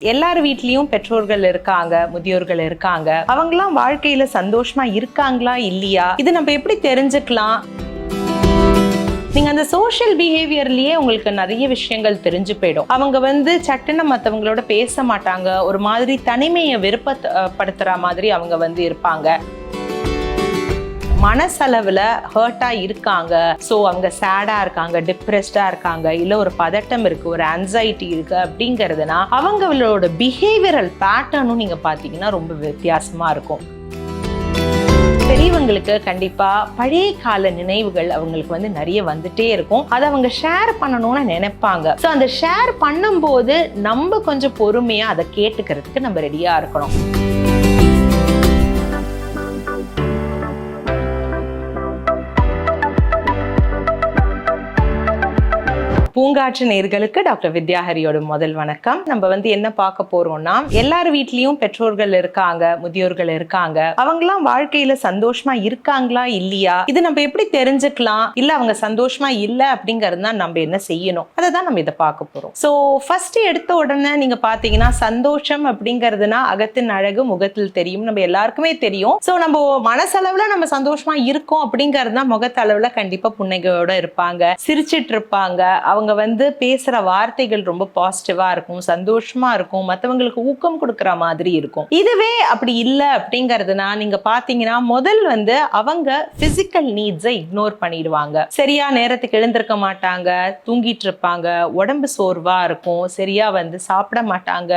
எல்லார் வீட்லேயும் பெற்றோர்கள் இருக்காங்க முதியோர்கள் இருக்காங்க. அவங்களாம் வாழ்க்கையில சந்தோஷமா இருக்காங்களா இல்லையா? இது நம்ம எப்படி தெரிஞ்சுக்கலாம்? நீங்க அந்த சோஷியல் பிஹேவியர்லயே உங்களுக்கு நிறைய விஷயங்கள் தெரிஞ்சு போயிடும். அவங்க வந்து சட்டுன்னு மற்றவங்களோட பேச மாட்டாங்க. ஒரு மாதிரி தனிமையை விருப்பப்படுத்துற மாதிரி அவங்க வந்து இருப்பாங்க. மனசளவில் ஹர்ட்டாக இருக்காங்க. ஸோ அங்கே சேடாக இருக்காங்க டிப்ரெஸ்டாக இருக்காங்க இல்லை ஒரு பதட்டம் இருக்குது ஒரு ஆன்சைட்டி இருக்குது அப்படிங்கிறதுனா அவங்களோட பிஹேவியரல் பேட்டர்னும் நீங்கள் பார்த்தீங்கன்னா ரொம்ப வித்தியாசமாக இருக்கும். பெரியவங்களுக்கு கண்டிப்பா பழைய கால நினைவுகள் அவங்களுக்கு வந்து நிறைய வந்துட்டே இருக்கும். அதை அவங்க ஷேர் பண்ணணும்னு நினைப்பாங்க. ஸோ அந்த ஷேர் பண்ணும்போது நம்ம கொஞ்சம் பொறுமையா அதை கேட்டுக்கிறதுக்கு நம்ம ரெடியா இருக்கணும். பூங்காற்று நேர்களுக்கு டாக்டர் வித்யாஹரியோட முதல் வணக்கம். நம்ம வந்து என்ன பார்க்க போறோம்னா எல்லார் வீட்லயும் பெற்றோர்கள் இருக்காங்க முதியோர்கள் இருக்காங்க. அவங்களாம் வாழ்க்கையில சந்தோஷமா இருக்காங்களா இல்லையா? இது நம்ம எப்படி தெரிஞ்சுக்கலாம்? இல்ல அவங்க சந்தோஷமா இல்ல அப்படிங்கிறது தான் நம்ம என்ன செய்யணும்? அதை தான் நம்ம இதை பார்க்க போறோம். ஸோ ஃபர்ஸ்ட் எடுத்த உடனே நீங்க பாத்தீங்கன்னா சந்தோஷம் அப்படிங்கிறதுனா அகத்தின் அழகு முகத்தில் தெரியும். நம்ம எல்லாருக்குமே தெரியும். ஸோ நம்ம மனசளவுல நம்ம சந்தோஷமா இருக்கோம் அப்படிங்கிறது தான் முகத்தளவுல கண்டிப்பா புன்னகையோட இருப்பாங்க. சிரிச்சிட்டு இருப்பாங்க. அவங்க அவங்க வந்து பேசுற வார்த்தைகள் ரொம்ப பாசிட்டிவா இருக்கும் சந்தோஷமா இருக்கும் மற்றவங்களுக்கு ஊக்கம் கொடுக்குற மாதிரி இருக்கும். இதுவே அப்படி இல்லை அப்படிங்கிறதுனா நீங்க பாத்தீங்கன்னா முதல் வந்து அவங்க பிசிக்கல் நீட்ஸை இக்னோர் பண்ணிடுவாங்க. சரியா நேரத்துக்கு எழுந்திருக்க மாட்டாங்க தூங்கிட்டு இருப்பாங்க உடம்பு சோர்வா இருக்கும் சரியா வந்து சாப்பிட மாட்டாங்க.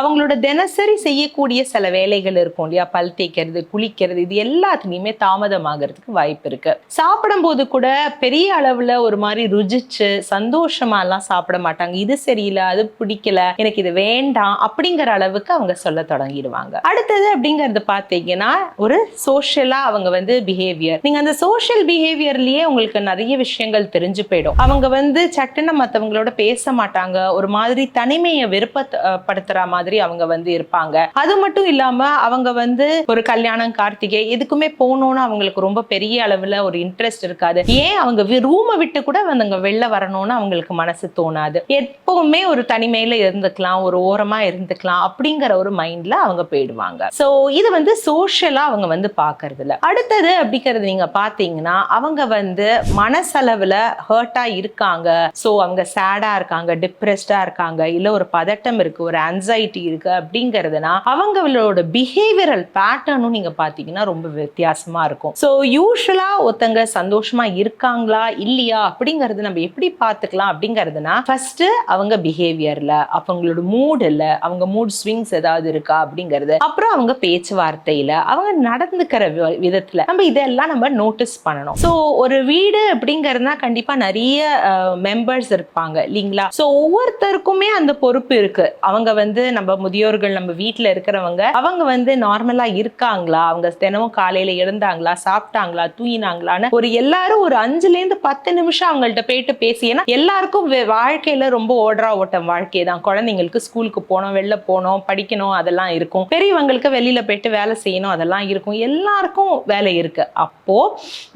அவங்களோட தினசரி செய்யக்கூடிய சில வேலைகள் இருக்கும் இல்லையா? பல் தேய்க்கிறது குளிக்கிறது இது எல்லாத்துலேயுமே தாமதமாகிறதுக்கு வாய்ப்பு இருக்கு. சாப்பிடும்போது கூட பெரிய அளவுல ஒரு மாதிரி ருஜிச்சு சந்தோஷம் சந்தோஷமாலாம் சாப்பிட மாட்டாங்க. இது சரியில்லை அது பிடிக்கல எனக்கு இது வேண்டாம் அப்படிங்கிற அளவுக்கு அவங்க சொல்ல தொடங்கிடுவாங்க. அடுத்தது அப்படிங்கறது பார்த்தீங்கன்னா ஒரு சோஷியலா அவங்க வந்து பிஹேவியர் நீங்க அந்த சோஷியல் பிஹேவியர்லயே உங்களுக்கு நிறைய விஷயங்கள் தெரிஞ்சு போயிடும். அவங்க வந்து சட்டுன்னு மற்றவங்களோட பேச மாட்டாங்க. ஒரு மாதிரி தனிமையை விருப்பப்படுத்துற மாதிரி அவங்க வந்து இருப்பாங்க. அது மட்டும் இல்லாம அவங்க வந்து ஒரு கல்யாணம் கார்த்திகை எதுக்குமே போகணும்னு அவங்களுக்கு ரொம்ப பெரிய அளவுல ஒரு இன்ட்ரெஸ்ட் இருக்காது. ஏன் அவங்க ரூமை விட்டு கூட அவங்க வெளில வரணும்னு அவங்களுக்கு மனசு தோணாது. எப்பவுமே ஒரு தனிமையில இருந்துக்கலாம் ஒரு ஓரமா இருந்துக்கலாம் அப்படிங்கிற ஒரு மைண்ட்ல அவங்க போயிடுவாங்க. சோ இது வந்து சோஷியலா அவங்க வந்து பாக்குறது இல்ல அடுத்தது அப்படிங்கிறது நீங்க பாத்தீங்கன்னா அவங்க வந்து மனசளவுல ஹர்ட்டா இருக்காங்க. சோ அவங்க சேடா இருக்காங்க டிப்ரெஸ்டா இருக்காங்க இல்ல ஒரு பதட்டம் இருக்கு ஒரு ஆன்சைட்டி இருக்கு அப்படிங்கிறதுனா அவங்களோட பிஹேவியரல் பேட்டர்னும் நீங்க பாத்தீங்கன்னா ரொம்ப வித்தியாசமா இருக்கும். ஸோ யூஸ்வலா ஒருத்தங்க சந்தோஷமா இருக்காங்களா இல்லையா அப்படிங்கறது நம்ம எப்படி பார்த்துக்கலாம் அப்படிங்கிறதுனா ஃபர்ஸ்ட் அவங்க பிஹேவியர்ல அவங்களோட மூடுல அவங்க மூட் ஸ்விங்ஸ் ஏதாவது இருக்கா அப்படிங்கிறது அப்புறம் அவங்க பேச்சுவார்த்தையில அவங்க நடந்துக்கிற விதத்துல நம்ம இதெல்லாம் நம்ம நோட்டீஸ் பண்ணணும். ஸோ ஒரு வீடு அப்படிங்கிறதுனா கண்டிப்பா நிறைய மெம்பர்ஸ் இருப்பாங்க இல்லைங்களா? ஸோ ஒவ்வொருத்தருக்குமே அந்த பொறுப்பு இருக்கு. அவங்க வந்து நம்ம முதியோர்கள் நம்ம வீட்டுல இருக்கிறவங்க அவங்க வந்து நார்மலா இருக்காங்களா? அவங்க தினமும் காலையில எழுந்தாங்களா? சாப்பிட்டாங்களா? தூங்கினாங்களான்னு ஒரு எல்லாரும் ஒரு அஞ்சுல இருந்து பத்து நிமிஷம் அவங்கள்ட்ட போயிட்டு பேசி ஏன்னா எல்லாருக்கும் வாழ்க்கையில ரொம்ப ஓடுறா ஓட்டம் வாழ்க்கை தான். குழந்தைங்களுக்கு ஸ்கூலுக்கு போகணும் வெளில போகணும் படிக்கணும் அதெல்லாம் இருக்கும். பெரியவங்களுக்கு வெளியில போயிட்டு வேலை செய்யணும் அதெல்லாம் இருக்கும். எல்லாருக்கும் வேலை இருக்கு. அப்போ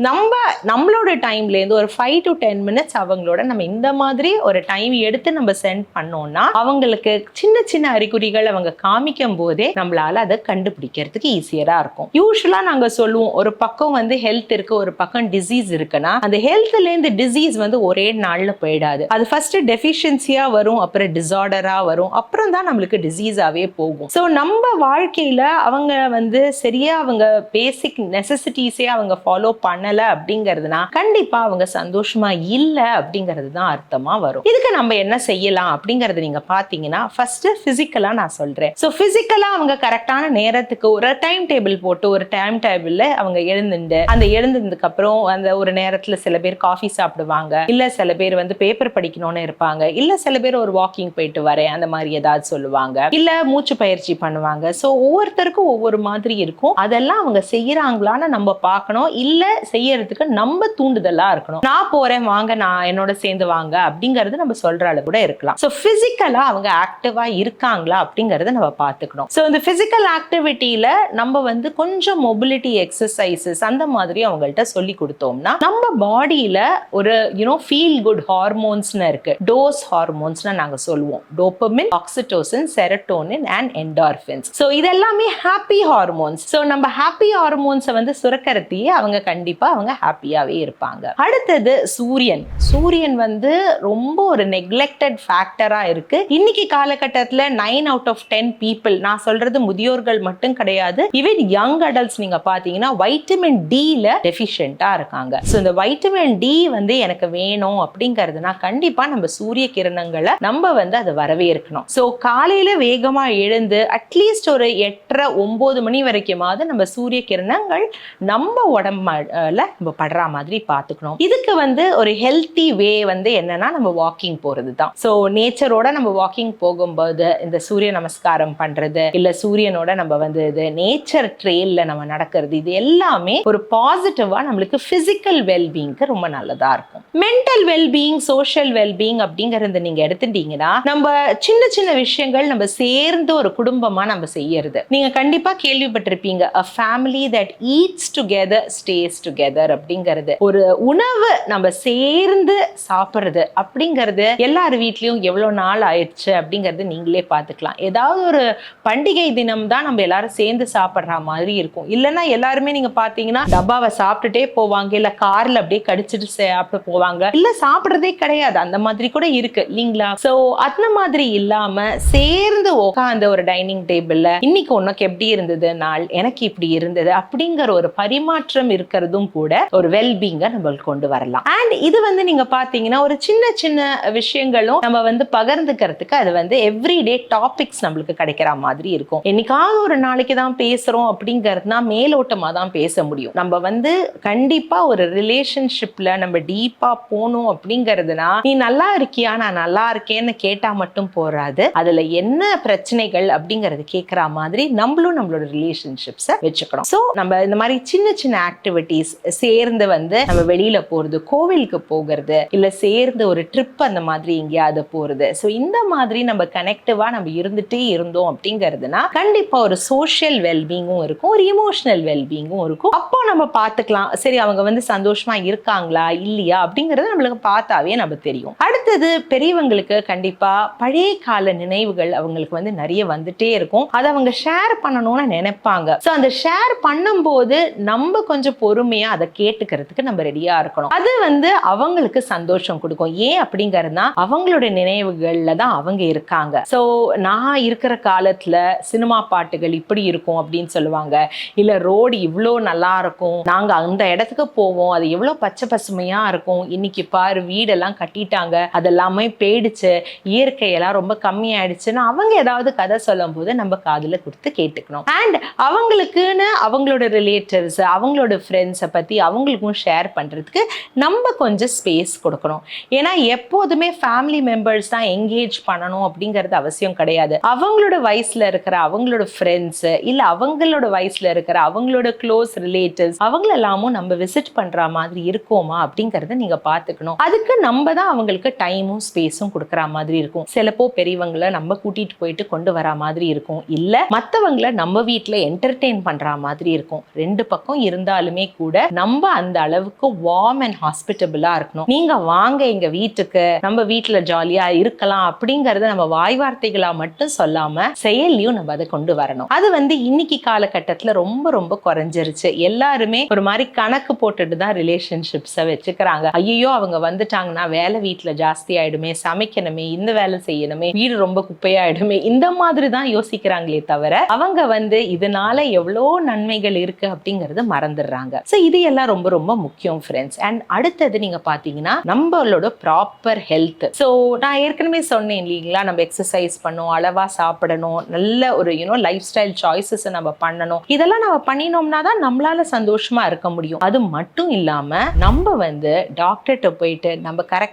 நம்ம நம்மளோட டைம்ல இருந்து ஒரு ஃபைவ் டு டென் மினிட்ஸ் அவங்களோட நம்ம இந்த மாதிரி ஒரு டைம் எடுத்து நம்ம சென்ட் பண்ணோம்னா அவங்களுக்கு சின்ன சின்ன அறிகுறிகள் அவங்க காமிக்கும் போதே நம்மளால அதை கண்டுபிடிக்கிறதுக்கு ஈஸியரா இருக்கும். யூஸ்வலா நாங்க சொல்லுவோம் ஒரு பக்கம் வந்து ஹெல்த் இருக்கு ஒரு பக்கம் டிசீஸ் இருக்குன்னா அந்த ஹெல்த்ல இருந்து டிசீஸ் வந்து ஒரே நாள்ல போயிடாது. அது ஃபர்ஸ்ட் டெஃபிஷியன்சியா வரும் அப்புறம் டிசார்டரா வரும் அப்புறம் தான் நம்மளுக்கு டிசீஸாவே போகும். ஸோ நம்ம வாழ்க்கையில அவங்க வந்து சரியா அவங்க பேசிக் நெசசிட்டிஸே அவங்க ஃபாலோ பண்ணல அப்படிங்கிறதுனா கண்டிப்பா அவங்க சந்தோஷமா இல்ல அப்படிங்கிறது தான் அர்த்தமா வரும். இதுக்கு நம்ம என்ன செய்யலாம் அப்படிங்கறது நீங்க பாத்தீங்கன்னா ஃபர்ஸ்ட் பிசிக்கலா நான் சொல்றேன். ஸோ பிசிக்கலா அவங்க கரெக்டான நேரத்துக்கு ஒரு டைம் டேபிள் போட்டு ஒரு டைம் டேபிள்ல அவங்க எழுந்துண்டு அந்த எழுந்ததுக்கு அப்புறம் அந்த ஒரு நேரத்துல சில பேர் காஃபி சாப்பிடுவாங்க. இல்ல சில பேர் வந்து பேப்பர் படிக்கணும்னு இருப்பாங்க. இல்ல சில பேர் ஒரு வாக்கிங் போயிட்டு வரேன் அந்த மாதிரி ஏதாவது சொல்லுவாங்க. இல்ல மூச்சு பயிற்சி பண்ணுவாங்க. ஸோ ஒவ்வொருத்தருக்கும் ஒவ்வொரு மாதிரி இருக்கும். அதெல்லாம் அவங்க செய்யறாங்களான்னு நம்ம பார்க்கணும். இல்ல செய்யறதுக்கு நம்ம தூண்டுதலா இருக்கணும். நான் போறேன் வாங்க நான் என்னோட சேர்ந்து வாங்க அப்படிங்கறது நம்ம சொல்ற அளவு கூட இருக்கலாம். ஸோ பிசிக்கலா அவங்க ஆக்டிவா இருக்காங்களா அப்படிங்கறத நம்ம பார்த்துக்கணும். ஸோ இந்த பிசிக்கல் ஆக்டிவிட்டியில நம்ம வந்து கொஞ்சம் மொபிலிட்டி எக்ஸசைசஸ் அந்த மாதிரி அவங்கள்ட்ட சொல்லி கொடுத்தோம்னா நம்ம பாடியில ஒரு you know feel good hormone ஹார்மோன்ஸ்னு இருக்கு. டோஸ் ஹார்மோன்ஸ்னு நாங்க சொல்லுவோம். Dopamine oxytocin serotonin and endorphins so இதெல்லாமே ஹாப்பி ஹார்மோன்ஸ் ஸோ நம்ம ஹாப்பி ஹார்மோன்ஸை வந்து சுரக்கறத்தையே அவங்க கண்டிப்பா அவங்க ஹாப்பியாவே இருப்பாங்க. அடுத்தது சூரியன். சூரியன் வந்து ரொம்ப ஒரு நெக்லெக்டட் ஃபேக்டரா இருக்கு. இன்னைக்கு காலகட்டத்தில் nine out of ten people நான் சொல்றது முதியோர்கள் மட்டும் கிடையாது ஈவன் யங் அடல்ட்ஸ் நீங்க பாத்தீங்கன்னா வைட்டமின் டில டெஃபிஷியண்டா இருக்காங்க. ஸோ இந்த வைட்டமின் டி வந்து எனக்கு வேணும் அப்படிங்கிறதுனா கண்டிப்பா நம்ம சூரிய கிரணங்களை நம்ம வந்து அதை வரவேற்கணும். ஸோ காலையில வேகமா எழுந்து அட்லீஸ்ட் ஒரு எட்டரை ஒன்பது மணி வரைக்குமாவது நம்ம சூரிய கிரணங்கள் நம்ம உடம்புல நம்ம படுற மாதிரி பார்த்துக்கணும். இதுக்கு வந்து ஒரு ஹெல்த்தி வே வந்து என்னன்னா நம்ம வாக்கிங் போறது தான் ஸோ நேச்சரோட நம்ம வாக்கிங் போகும்போது இந்த சூரிய நமஸ்காரம் பண்றது இல்ல சூரியனோட நம்ம வந்து இது நேச்சர் ட்ரெயில்ல நம்ம நடக்கிறது இது எல்லாமே ஒரு பாசிட்டிவா நம்மளுக்கு பிசிக்கல் வெல்பீங்க்கு ரொம்ப நல்லதா இருக்கும். மென்டல் வெல்பீயிங் சோஷியல் வெல்பீயிங் அப்படிங்கறத நீங்க எடுத்துட்டீங்கன்னா நம்ம சின்ன சின்ன விஷயங்கள் நம்ம சேர்ந்து ஒரு குடும்பமா நம்ம செய்யறது. நீங்க கண்டிப்பா கேள்விப்பட்டிருப்பீங்க a family that eats together stays together அப்படிங்கிறது. ஒரு உணவு நம்ம சேர்ந்து சாப்பிடுறது அப்படிங்கிறது எல்லார் வீட்லயும் எவ்வளவு நாள் ஆயிடுச்சு அப்படிங்கறது நீங்களே பார்த்துக்கலாம். ஏதாவது ஒரு பண்டிகை தினம் தான் நம்ம எல்லாரும் சேர்ந்து சாப்பிடுற மாதிரி இருக்கும். இல்லைன்னா எல்லாருமே நீங்க பாத்தீங்கன்னா டப்பாவை சாப்பிட்டுட்டே போவாங்க இல்ல கார்ல அப்படியே கடிச்சிட்டு சாப்பிட்டு போவாங்க. இல்ல சாப்பிடுறதே கிடையாது. அந்த மாதிரி கூட இருக்கு. இல்லைங்களா? சோ அந்த மாதிரி இல்லாம சேர்ந்து உட்காந்த ஒரு டைனிங் டேபிள்ல இன்னைக்கு உனக்கு எப்படி இருந்தது? நாள் எனக்கு இப்படி இருந்தது அப்படிங்கிற ஒரு பரிமாற்றம் இருக்கிறதும் கூட ஒரு வெல்பீங்க நம்மளுக்கு கொண்டு வரலாம். அண்ட் இது வந்து நீங்க பாத்தீங்கன்னா ஒரு சின்ன சின்ன விஷயங்களும் நம்ம வந்து பகிர்ந்துக்கிறதுக்கு அது வந்து எவ்ரிடே டாபிக்ஸ் நம்மளுக்கு கிடைக்கிற மாதிரி இருக்கும். என்னைக்காவது ஒரு நாளைக்கு தான் பேசுறோம் அப்படிங்கிறதுனா மேலோட்டமா தான் பேச முடியும். நம்ம வந்து கண்டிப்பா ஒரு ரிலேஷன்ஷிப்ல நம்ம டீப்பா போகணும் அப்படிங்கிறதுனா நீ நல்லா இருக்கியா? நான் நல்லா இருக்கேன்னு கேட்டா மட்டும் போறாது. அதுல என்ன பிரச்சனைகள்? அப்படிங்கறது கேட்கற மாதிரி நம்மளும் நம்மளோட ரிலேஷன்ஷிப்ஸை வச்சுக்கணும். ஸோ நம்ம இந்த மாதிரி சின்ன சின்ன ஆக்டிவிட்டிஸ் சேர்ந்து வந்து நம்ம வெளியில போறது கோவிலுக்கு போகிறது இல்ல சேர்ந்து ஒரு ட்ரிப் அந்த மாதிரி எங்கேயாவது போறது. ஸோ இந்த மாதிரி நம்ம கனெக்டிவா நம்ம இருந்துட்டே இருந்தோம் அப்படிங்கிறதுனா கண்டிப்பா ஒரு சோஷியல் வெல்பீங்கும் இருக்கும் ஒரு இமோஷனல் வெல்பீங்கும் இருக்கும். அப்போ நம்ம பார்த்துக்கலாம். சரி அவங்க வந்து சந்தோஷமா இருக்காங்களா? இல்லையா? அப்படிங்கறத நம்மளுக்கு பார்த்தாவே நம்ம தெரியும். அடுத்தது பெரியவங்களுக்கு கண்டிப்பா பழைய கால நினைவுகள் அவங்களுக்கு வந்து நிறைய வந்துட்டே இருக்கும். அதை அவங்க ஷேர் பண்ணணும்னு நினைப்பாங்க. ஸோ அந்த ஷேர் பண்ணும்போது நம்ம கொஞ்சம் பொறுமையா அதை கேட்டுக்கிறதுக்கு நம்ம ரெடியா இருக்கணும். அது வந்து அவங்களுக்கு சந்தோஷம் கொடுக்கும். ஏன் அப்படிங்கறதுனா அவங்களோட நினைவுகள்ல தான் அவங்க இருக்காங்க. ஸோ நான் இருக்கிற காலத்துல சினிமா பாட்டுகள் இப்படி இருக்கும் அப்படின்னு சொல்லுவாங்க. இல்ல ரோடு இவ்வளோ நல்லா இருக்கும். நாங்க அந்த இடத்துக்கு போவோம். அது எவ்வளோ பச்சை பசுமையா இருக்கும். இன்னைக்கு பாரு வீடெல்லாம் கட்டிட்டாங்க. அதெல்லாமே போயிடுச்சு. இயற்கையெல்லாம் ரொம்ப கம்மியாயிடுச்சுன்னு அவங்க ஏதாவது கதை சொல்லும் போது நம்ம காதில் கொடுத்து கேட்டுக்கணும். அண்ட் அவங்களுக்குன்னு அவங்களோட ரிலேட்டிவ்ஸ் அவங்களோட ஃப்ரெண்ட்ஸை பத்தி அவங்களுக்கும் ஷேர் பண்றதுக்கு நம்ம கொஞ்சம் ஸ்பேஸ் கொடுக்கணும். ஏன்னா எப்போதுமே ஃபேமிலி மெம்பர்ஸ் தான் என்கேஜ் பண்ணணும் அப்படிங்கிறது அவசியம் கிடையாது. அவங்களோட வயசுல இருக்கிற அவங்களோட ஃப்ரெண்ட்ஸ் இல்ல அவங்களோட வயசுல இருக்கிற அவங்களோட க்ளோஸ் ரிலேட்டிவ்ஸ் அவங்களெல்லாமும் நம்ம விசிட் பண்ற மாதிரி இருக்கோமா அப்படிங்கறத நீங்க பார்த்துக்கணும். அதுக்கு நம்ம நம்ம தான் அவங்களுக்கு டைமும் ஸ்பேஸும் கொடுக்குற மாதிரி இருக்கும். சிலப்போ பெரியவங்களை நம்ம கூட்டிட்டு போயிட்டு கொண்டு வர மாதிரி இருக்கும். இல்ல மத்தவங்கள நம்ம வீட்டில் என்டர்டெயின் பண்ற மாதிரி இருக்கும். ரெண்டு பக்கம் இருந்தாலுமே கூட நம்ம அந்த அளவுக்கு வார்ம் அண்ட் ஹாஸ்பிட்டபிளாக இருக்கணும். நீங்க வாங்க எங்க வீட்டுக்கு நம்ம வீட்டில் ஜாலியா இருக்கலாம் அப்படிங்கறத நம்ம வாய் வார்த்தைகளா மட்டும் சொல்லாம செயல்லையும் நம்ம அதை கொண்டு வரணும். அது வந்து இன்னைக்கு காலகட்டத்துல ரொம்ப ரொம்ப குறைஞ்சிருச்சு. எல்லாருமே ஒரு மாதிரி கணக்கு போட்டுட்டு தான் ரிலேஷன்ஷிப்ஸை வச்சுக்கிறாங்க. ஐயோ அவங்க வந்துட்டாங்கன்னா வேலை வீட்டில் ஜாஸ்தி ஆயிடுமே சமைக்கணுமே இந்த வேலை செய்யணுமே வீடு ரொம்ப குப்பையாயிடுமே இந்த மாதிரி தான் யோசிக்கிறாங்களே தவிர அவங்க வந்து இதனால எவ்வளோ நன்மைகள் இருக்கு அப்படிங்கறது மறந்துடுறாங்க. ஸோ இது எல்லாம் ரொம்ப ரொம்ப முக்கியம் ஃப்ரெண்ட்ஸ் அண்ட் அடுத்தது நீங்க பாத்தீங்கன்னா நம்மளோட ப்ராப்பர் ஹெல்த் ஸோ நான் ஏற்கனவே சொன்னேன் இல்லைங்களா நம்ம எக்ஸசைஸ் பண்ணணும் அளவா சாப்பிடணும் நல்ல ஒரு யூனோ லைஃப் ஸ்டைல் சாய்ஸஸ் நம்ம பண்ணணும். இதெல்லாம் நம்ம பண்ணினோம்னா தான் நம்மளால சந்தோஷமா இருக்க முடியும். அது மட்டும் இல்லாம நம்ம வந்து டாக்டர்கிட்ட போயிட்டு நம்ம கரெக்ட்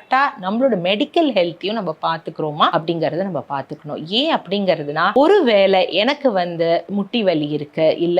நம்மளோட மெடிக்கல் ஹெல்த்தையும் நம்ம பார்த்துக்கிறோமா? அப்படிங்கறத நம்ம பார்த்துக்கணும். ஏன் அப்படிங்கிறதுனா ஒருவேளை எனக்கு வந்து முட்டி வலி இருக்கு இல்ல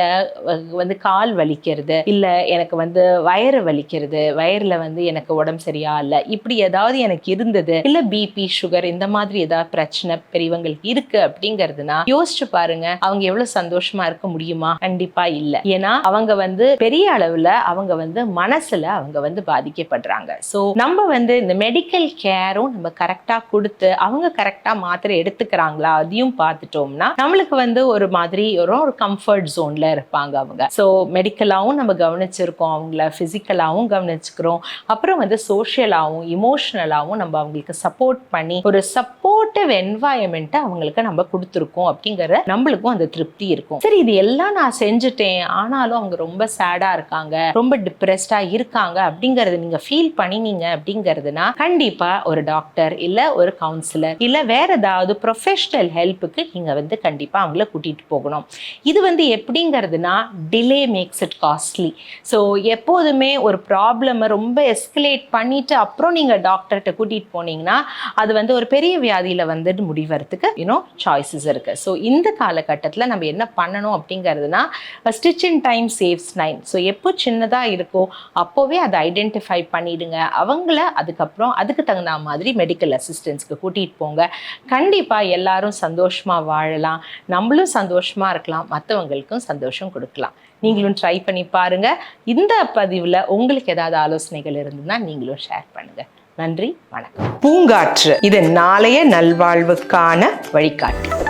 வந்து கால் வலிக்கிறது இல்ல எனக்கு வந்து வயிறு வலிக்கிறது வயிறில் வந்து எனக்கு உடம்பு சரியா இல்ல இப்படி ஏதாவது எனக்கு இருந்தது இல்ல பிபி சுகர் இந்த மாதிரி ஏதாவது பிரச்சனை பெரியவங்களுக்கு இருக்கு அப்படிங்கிறதுனா யோசிச்சு பாருங்க அவங்க எவ்வளவு சந்தோஷமா இருக்க முடியுமா? கண்டிப்பா இல்ல. ஏன்னா அவங்க வந்து பெரிய அளவுல அவங்க வந்து மனசுல அவங்க வந்து பாதிக்கப்படுறாங்க. சோ நம்ம வந்து இந்த மெடிக்கல் கேரும் நம்ம கரெக்டாக கொடுத்து அவங்க கரெக்டாக மாத்திரை எடுத்துக்கிறாங்களா? அதையும் பார்த்துட்டோம்னா நம்மளுக்கு வந்து ஒரு மாதிரி ஒரு ஒரு கம்ஃபர்ட் ஜோனில் இருப்பாங்க அவங்க. ஸோ மெடிக்கலாகவும் நம்ம கவனிச்சிருக்கோம் அவங்கள ஃபிசிக்கலாகவும் கவனிச்சுக்கிறோம். அப்புறம் வந்து சோஷியலாகவும் இமோஷனலாகவும் நம்ம அவங்களுக்கு சப்போர்ட் பண்ணி ஒரு சப்போர்ட்டிவ் என்வாயன்மெண்ட்டை அவங்களுக்கு நம்ம கொடுத்துருக்கோம் அப்படிங்கிற நம்மளுக்கும் அந்த திருப்தி இருக்கும். சரி இது எல்லாம் நான் செஞ்சுட்டேன். ஆனாலும் அவங்க ரொம்ப சேடாக இருக்காங்க ரொம்ப டிப்ரெஸ்டாக இருக்காங்க அப்படிங்கிறது நீங்கள் ஃபீல் பண்ணினீங்க அப்படிங்கிறதுனா கண்டிப்பாக ஒரு டாக்டர் இல்லை ஒரு கவுன்சிலர் இல்லை வேற ஏதாவது ப்ரொஃபஷனல் ஹெல்ப்புக்கு நீங்க வந்து கண்டிப்பாக அவங்கள கூட்டிகிட்டு போகணும். இது வந்து எப்படிங்கிறதுனா delay makes it costly so எப்போதுமே ஒரு ப்ராப்ளமை ரொம்ப எஸ்கலேட் பண்ணிட்டு அப்புறம் நீங்கள் டாக்டர்கிட்ட கூட்டிகிட்டு போனீங்கன்னா அது வந்து ஒரு பெரிய வியாதியில் வந்துட்டு முடிவறதுக்கு யூனோ சாய்ஸஸ் இருக்குது ஸோ இந்த காலகட்டத்தில் நம்ம என்ன பண்ணணும் அப்படிங்கிறதுனா stitch in time saves nine so எப்போ சின்னதாக இருக்கோ அப்போவே அதை ஐடென்டிஃபை பண்ணிடுங்க. அவங்கள அதுக்கப்புறம் அப்புறம் அதுக்கு தகுந்த மாதிரி மெடிக்கல் அசிஸ்டன்ஸ்க்கு கூட்டிகிட்டு போங்க. கண்டிப்பாக எல்லாரும் சந்தோஷமாக வாழலாம். நம்மளும் சந்தோஷமாக இருக்கலாம். மற்றவங்களுக்கும் சந்தோஷம் கொடுக்கலாம். நீங்களும் ட்ரை பண்ணி பாருங்கள் இந்த பதிவில் உங்களுக்கு ஏதாவது ஆலோசனைகள் இருந்ததுன்னா நீங்களும் ஷேர் பண்ணுங்கள் நன்றி வணக்கம். பூங்காற்று இது நாளைய நல்வாழ்வுக்கான வழிகாட்டி.